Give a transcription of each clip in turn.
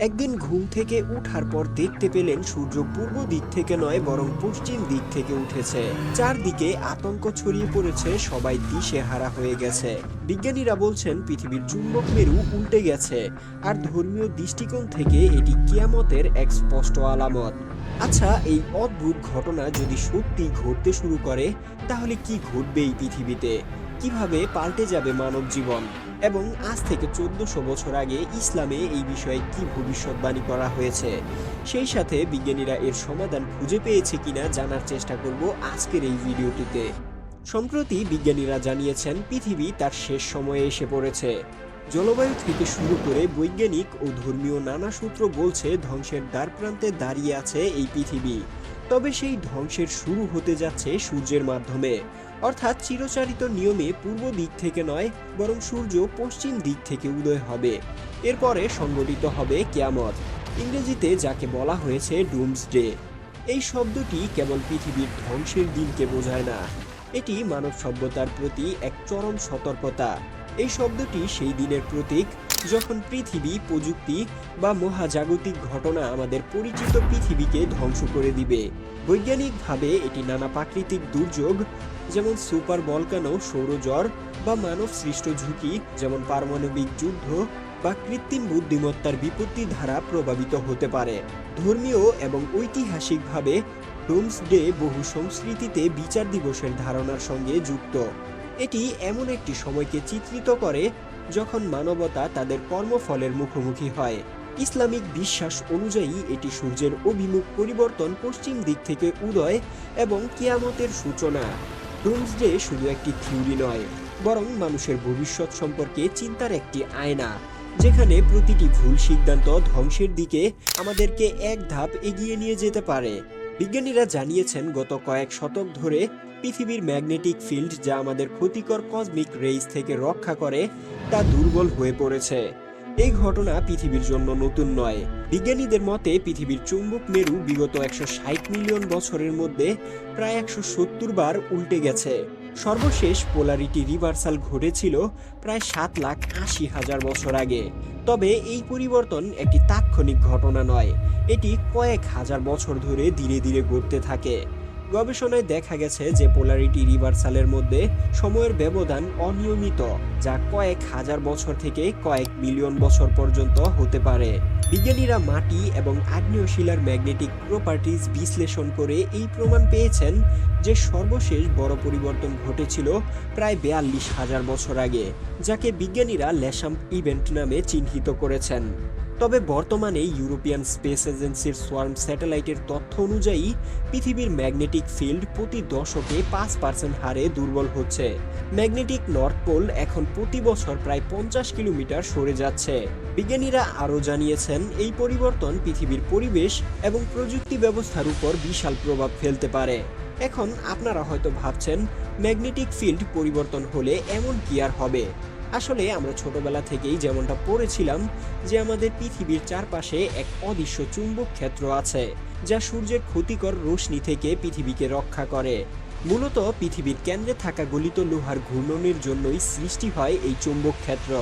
একদিন ঘুম থেকে উঠার পর দেখতে পেলেন সূর্য পূর্ব দিক থেকে নয়, বরং পশ্চিম দিক থেকে উঠেছে। চারদিকে আতঙ্ক ছড়িয়ে পড়েছে, সবাই দিশে হারা হয়ে গেছে। বিজ্ঞানীরা বলছেন, পৃথিবীর চুম্বক মেরু উল্টে গেছে, আর ধর্মীয় দৃষ্টিকোণ থেকে এটি কিয়ামতের এক স্পষ্ট আলামত। আচ্ছা এই অদ্ভুত ঘটনা যদি সত্যি ঘটতে শুরু করে, তাহলে কি ঘটবে এই পৃথিবীতে? কীভাবে পাল্টে যাবে মানব জীবন? এবং আজ থেকে চোদ্দশো বছর আগে ইসলামে এই বিষয়ে কি ভবিষ্যৎবাণী করা হয়েছে? সেই সাথে বিজ্ঞানীরা এর সমাধান খুঁজে পেয়েছে কিনা জানার চেষ্টা করব আজকের এই ভিডিওটিতে। সম্প্রতি বিজ্ঞানীরা জানিয়েছেন, পৃথিবী তার শেষ সময়ে এসে পড়েছে। জলবায়ু থেকে শুরু করে বৈজ্ঞানিক ও ধর্মীয় নানা সূত্র বলছে, ধ্বংসের দ্বার প্রান্তে দাঁড়িয়ে আছে এই পৃথিবী। তবে সেই ধ্বংসের শুরু হতে যাচ্ছে সূর্যের মাধ্যমে। অর্থাৎ চিরচারিত নিয়মে পূর্ব দিক থেকে নয়, বরং সূর্য পশ্চিম দিক থেকে উদয় হবে। এরপরে সংগঠিত হবে কেয়ামত। ইংরেজিতে যাকে বলা হয়েছে ডুমসডে। এই শব্দটি কেবল পৃথিবীর ধ্বংসের দিনকে বোঝায় না। এটি মানব সভ্যতার প্রতি এক চরম সতর্কতা। এই শব্দটি সেই দিনের প্রতীক যখন পৃথিবী, প্রযুক্তি বা মহাজাগতিক ঘটনা আমাদের পরিচিত পৃথিবীকে ধ্বংস করে দিবে। বৈজ্ঞানিকভাবে এটি নানা প্রাকৃতিক দুর্যোগ, যেমন সুপার বলকানো সৌরজ্বর বা মানব সৃষ্ট ঝুঁকি, যেমন পারমাণবিক যুদ্ধ বা কৃত্রিম বুদ্ধিমত্তার বিপত্তি দ্বারা প্রভাবিত হতে পারে। ধর্মীয় এবং ঐতিহাসিকভাবে ডোমস ডে বহু সংস্কৃতিতে বিচার দিবসের ধারণার সঙ্গে যুক্ত। এটি এমন একটি সময়কে চিত্রিত করে যখন মানবতা তাদের কর্মফলের মুখোমুখি হয়। ইসলামিক বিশ্বাস অনুযায়ী এটি সূর্যের অভিমুখ পরিবর্তন পশ্চিম দিক থেকে উদয় এবং কিয়ামতের সূচনা। ডোমসডে শুধু একটি থিওরি নয়, বরং মানুষের ভবিষ্যৎ সম্পর্কে চিন্তার একটি আয়না, যেখানে প্রতিটি ভুল সিদ্ধান্ত ধ্বংসের দিকে আমাদেরকে এক ধাপ এগিয়ে নিয়ে যেতে পারে। বিজ্ঞানীরা জানিয়েছেন, গত কয়েক শতক ধরে পৃথিবীর ম্যাগনেটিক ফিল্ড যা আমাদের ক্ষতিকর কসমিক রেইজ থেকে রক্ষা করে, তা দুর্বল হয়ে পড়েছে। এই ঘটনা পৃথিবীর জন্য নতুন নয়। বিজ্ঞানীদের মতে, পৃথিবীর চুম্বক মেরু বিগত একশো ষাট মিলিয়ন বছরের মধ্যে প্রায় একশো সত্তর বার উল্টে গেছে। সর্বশেষ পোলারিটি রিভার্সাল ঘটেছিল প্রায় সাত লাখ আশি হাজার বছর আগে। তবে এই পরিবর্তন একটি তাৎক্ষণিক ঘটনা নয়, এটি কয়েক হাজার বছর ধরে ধীরে ধীরে ঘটতে থাকে। গবেষণায় দেখা গেছে যে পোলারিটি রিভার্সালের মধ্যে সময়ের ব্যবধান অনিয়মিত, যা কয়েক হাজার বছর থেকে কয়েক মিলিয়ন বছর পর্যন্ত হতে পারে। বিজ্ঞানীরা মাটি এবং আগ্নেয় শিলার ম্যাগনেটিক প্রপার্টিজ বিশ্লেষণ করে এই প্রমাণ পেয়েছেন যে সর্বশেষ বড় পরিবর্তন ঘটেছিল প্রায় বেয়াল্লিশ হাজার বছর আগে, যাকে বিজ্ঞানীরা ল্যাসাম ইভেন্ট নামে চিহ্নিত করেছেন। তবে বর্তমানে ইউরোপিয়ান স্পেস এজেন্সির সোয়ার্ম স্যাটেলাইটের তথ্য অনুযায়ী, পৃথিবীর ম্যাগনেটিক ফিল্ড প্রতি দশকে পাঁচ পার্সেন্ট হারে দুর্বল হচ্ছে। ম্যাগনেটিক নর্থ পোল এখন প্রতি বছর প্রায় পঞ্চাশ কিলোমিটার সরে যাচ্ছে। বিজ্ঞানীরা আরও জানিয়েছেন, এই পরিবর্তন পৃথিবীর পরিবেশ এবং প্রযুক্তি ব্যবস্থার উপর বিশাল প্রভাব ফেলতে পারে। এখন আপনারা হয়তো ভাবছেন, ম্যাগনেটিক ফিল্ড পরিবর্তন হলে এমন কি আর হবে? আসলে আমরা ছোটবেলা থেকেই যেমনটা পড়েছিলাম যে আমাদের পৃথিবীর চারপাশে এক অদৃশ্য চুম্বক ক্ষেত্র আছে, যা সূর্যের ক্ষতিকর রশ্মি থেকে পৃথিবীকে রক্ষা করে। মূলত পৃথিবীর কেন্দ্রে থাকা গলিত লোহার ঘূর্ণনের জন্যই সৃষ্টি হয় এই চুম্বক ক্ষেত্র।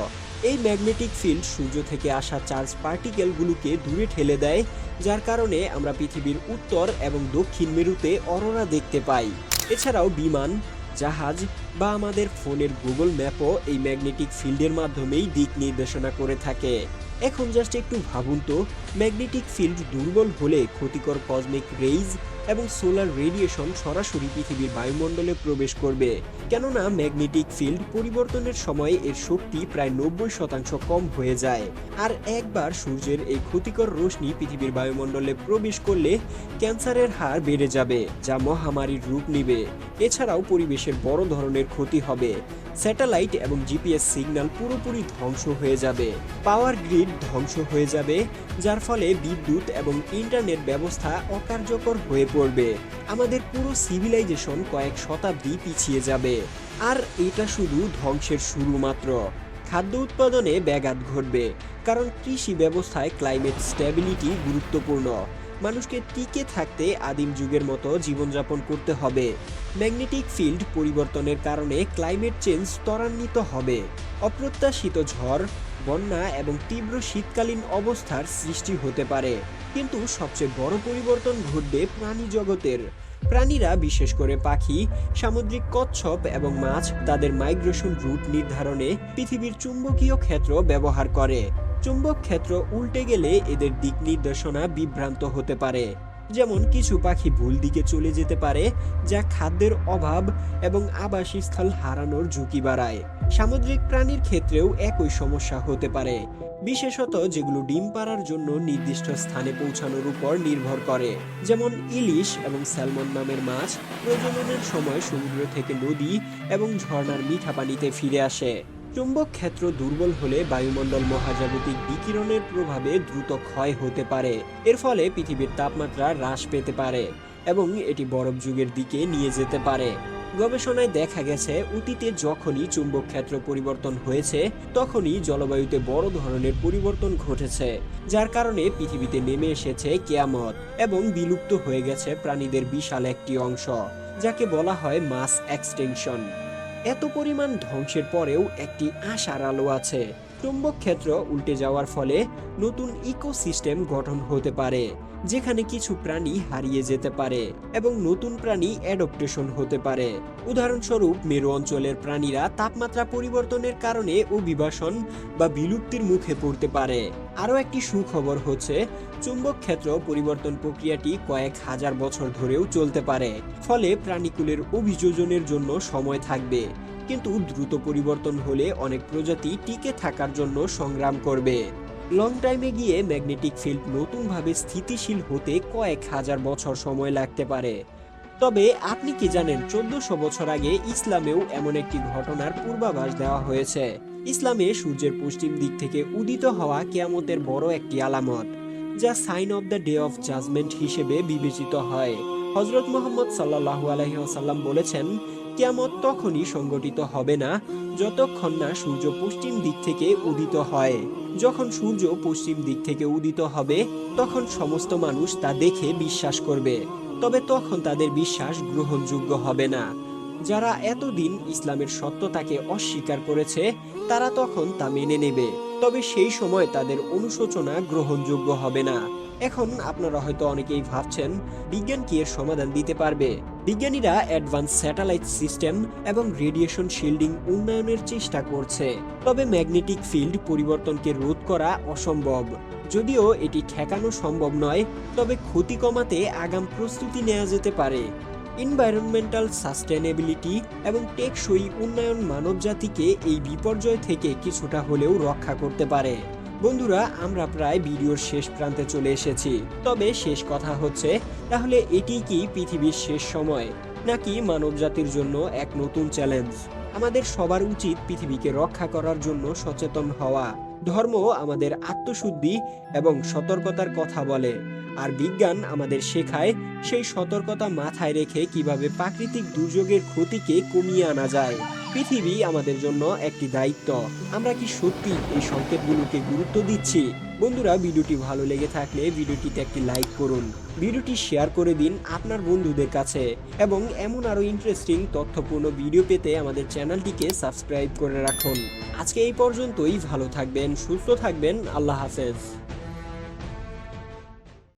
এই ম্যাগনেটিক ফিল্ড সূর্য থেকে আসা চার্জ পার্টিকেলগুলোকে দূরে ঠেলে দেয়, যার কারণে আমরা পৃথিবীর উত্তর এবং দক্ষিণ মেরুতে অরোরা দেখতে পাই। এছাড়াও বিমান জাহাজ বা আমাদের ফোনের গুগল ম্যাপও এই ম্যাগনেটিক ফিল্ডের মাধ্যমেই দিক নির্দেশনা করে থাকে। এখন জাস্ট একটু ভাবুন তো ম্যাগনেটিক ফিল্ড দুর্বল হলে ক্ষতিকর কসমিক রেইজ এবং সোলার রেডিয়েশন সরাসরি পৃথিবীর বায়ুমণ্ডলে প্রবেশ করবে। কেননা ম্যাগনেটিক ফিল্ড পরিবর্তনের সময় এর শক্তি প্রায় নব্বই শতাংশ কম হয়ে যায়। আর একবার সূর্যের এই ক্ষতিকর রশ্মি পৃথিবীর বায়ুমণ্ডলে প্রবেশ করলে ক্যান্সারের হার বেড়ে যাবে, যা মহামারীর রূপ নিবে। এছাড়াও পরিবেশের বড় ধরনের ক্ষতি হবে। স্যাটেলাইট এবং জিপিএস সিগন্যাল পুরোপুরি ধ্বংস হয়ে যাবে। পাওয়ার গ্রিড ধ্বংস হয়ে যাবে, যার ফলে বিদ্যুৎ এবং ইন্টারনেট ব্যবস্থা অকার্যকর হয়ে পড়বে। আমাদের পুরো সিভিলাইজেশন কয়েক শতাব্দী পিছিয়ে যাবে। আর এটা শুধু ধ্বংসের শুরু মাত্র। খাদ্য উৎপাদনে ব্যাঘাত ঘটবে, কারণ কৃষি ব্যবস্থায় ক্লাইমেট স্ট্যাবিলিটি গুরুত্বপূর্ণ। মানুষকে টিকে থাকতে আদিম যুগের মতো জীবনযাপন করতে হবে। ম্যাগনেটিক ফিল্ড পরিবর্তনের কারণে ক্লাইমেট চেঞ্জ ত্বরান্বিত হবে। অপ্রত্যাশিত ঝড়, বন্যা এবং তীব্র শীতকালীন অবস্থার সৃষ্টি হতে পারে। কিন্তু সবচেয়ে বড় পরিবর্তন ঘটবে প্রাণী জগতের। প্রাণীরা, বিশেষ করে পাখি, সামুদ্রিক কচ্ছপ এবং মাছ, তাদের মাইগ্রেশন রুট নির্ধারণে পৃথিবীর চুম্বকীয় ক্ষেত্র ব্যবহার করে। চুম্বক ক্ষেত্র উল্টে গেলে এদের দিক নির্দেশনা বিভ্রান্ত হতে পারে। যেমন কিছু পাখি ভুল দিকে চলে যেতে পারে, যা খাদ্যের অভাব এবং আবাসস্থল হারানোর ঝুঁকি বাড়ায়। সামুদ্রিক প্রাণীর ক্ষেত্রেও একই সমস্যা হতে পারে, বিশেষত যেগুলো ডিম পাড়ার জন্য নির্দিষ্ট স্থানে পৌঁছানোর উপর নির্ভর করে, যেমন ইলিশ এবং স্যালমন নামের মাছ প্রজননের সময় সমুদ্র থেকে নদী এবং ঝর্ণার মিঠা পানিতে ফিরে আসে। চুম্বক ক্ষেত্র দুর্বল হলে বায়ুমণ্ডল মহাজাগতিক বিকিরণের প্রভাবে দ্রুত ক্ষয় হতে পারে। এর ফলে পৃথিবীর তাপমাত্রা হ্রাস পেতে পারে এবং এটি বরফ যুগের দিকে নিয়ে যেতে পারে। গবেষণায় দেখা গেছে, অতীতে যখনই চুম্বক ক্ষেত্র পরিবর্তন হয়েছে, তখনই জলবায়ুতে বড় ধরনের পরিবর্তন ঘটেছে, যার কারণে পৃথিবীতে নেমে এসেছে কেয়ামত এবং বিলুপ্ত হয়ে গেছে প্রাণীদের বিশাল একটি অংশ, যাকে বলা হয় মাস এক্সটেনশন। এত পরিমাণ ধ্বংসের পরেও একটি আশার আলো আছে। চুম্বক ক্ষেত্র উল্টে যাওয়ার ফলে নতুন ইকোসিস্টেম গঠন হতে পারে, যেখানে কিছু প্রাণী হারিয়ে যেতে পারে এবং নতুন প্রাণী অ্যাডপ্টেশন হতে পারে। উদাহরণস্বরূপ, মেরু অঞ্চলের প্রাণীরা তাপমাত্রা পরিবর্তনের কারণে অভিবাসন বা বিলুপ্তির মুখে পড়তে পারে। আরও একটি সুখবর হচ্ছে চুম্বক ক্ষেত্র পরিবর্তন প্রক্রিয়াটি কয়েক হাজার বছর ধরেও চলতে পারে, ফলে প্রাণীকুলের অভিযোজনের জন্য সময় থাকবে। কিন্তু দ্রুত পরিবর্তন হলে অনেক প্রজাতি টিকে থাকার জন্য সংগ্রাম করবে। লং টাইমে গিয়ে ম্যাগনেটিক ফিল্ড নতুনভাবে স্থিতিশীল হতে কয়েক হাজার বছর সময় লাগতে পারে। তবে আপনি কি জানেন, চোদ্দশো বছর আগে ইসলামেও এমন একটি ঘটনার পূর্বাভাস দেওয়া হয়েছে। ইসলামে সূর্যের পশ্চিম দিক থেকে উদিত হওয়া কেয়ামতের বড় একটি আলামত, যা sign of the day of judgment হিসেবে বিবেচিত হয়। হজরত মোহাম্মদ সাল্লাহ আলহিহাসাল্লাম বলেছেন কিয়ামত তখনই সংগঠিত হবে না, যতক্ষণ না সূর্য পশ্চিম দিক থেকে উদিত হয়। যখন সূর্য পশ্চিম দিক থেকে উদিত হবে, তখন সমস্ত মানুষ তা দেখে বিশ্বাস করবে। তবে তখন তাদের বিশ্বাস গ্রহণযোগ্য হবে না। যারা এতদিন ইসলামের সত্যতাকে অস্বীকার করেছে, তারা তখন তা মেনে নেবে। তবে সেই সময় তাদের অনুশোচনা গ্রহণযোগ্য হবে না। এখন আপনারা হয়তো অনেকেই ভাবছেন বিজ্ঞান কি এর সমাধান দিতে পারবে। বিজ্ঞানীরা অ্যাডভান্স স্যাটেলাইট সিস্টেম এবং রেডিয়েশন শিল্ডিং উন্নয়নের চেষ্টা করছে। তবে ম্যাগনেটিক ফিল্ড পরিবর্তনকে রোধ করা অসম্ভব। যদিও এটি ঠেকানো সম্ভব নয়, তবে ক্ষতি কমাতে আগাম প্রস্তুতি নেওয়া যেতে পারে। এনভায়রনমেন্টাল সাস্টেনেবিলিটি এবং টেকসই উন্নয়ন মানবজাতিকে এই বিপর্যয় থেকে কিছুটা হলেও রক্ষা করতে পারে। বন্ধুরা, আমরা প্রায় ভিডিওর শেষ প্রান্তে চলে এসেছি। তবে শেষ কথা হচ্ছে, তাহলে এটি কি পৃথিবীর শেষ সময়? নাকি মানবজাতির জন্য এক নতুন চ্যালেঞ্জ? আমাদের সবার উচিত পৃথিবীকে রক্ষা করার জন্য সচেতন হওয়া। ধর্ম আমাদের আত্মশুদ্ধি এবং সতর্কতার কথা বলে। আর বিজ্ঞান আমাদের শেখায় সেই সতর্কতা মাথায় রেখে কীভাবে প্রাকৃতিক দুর্যোগের ক্ষতিকে কমিয়ে আনা যায়। পৃথিবী আমাদের জন্য একটি দায়িত্ব। আমরা কি সত্যি এই সংকেতগুলোকে গুরুত্ব দিচ্ছি? বন্ধুরা, ভিডিওটি ভালো লেগে থাকলে ভিডিওটিতে একটি লাইক করুন। ভিডিওটি শেয়ার করে দিন আপনার বন্ধুদের কাছে। এবং এমন আরও ইন্টারেস্টিং, তথ্যপূর্ণ ভিডিও পেতে আমাদের চ্যানেলটিকে সাবস্ক্রাইব করে রাখুন। আজকে এই পর্যন্তই। ভালো থাকবেন, সুস্থ থাকবেন। আল্লাহ হাফেজ।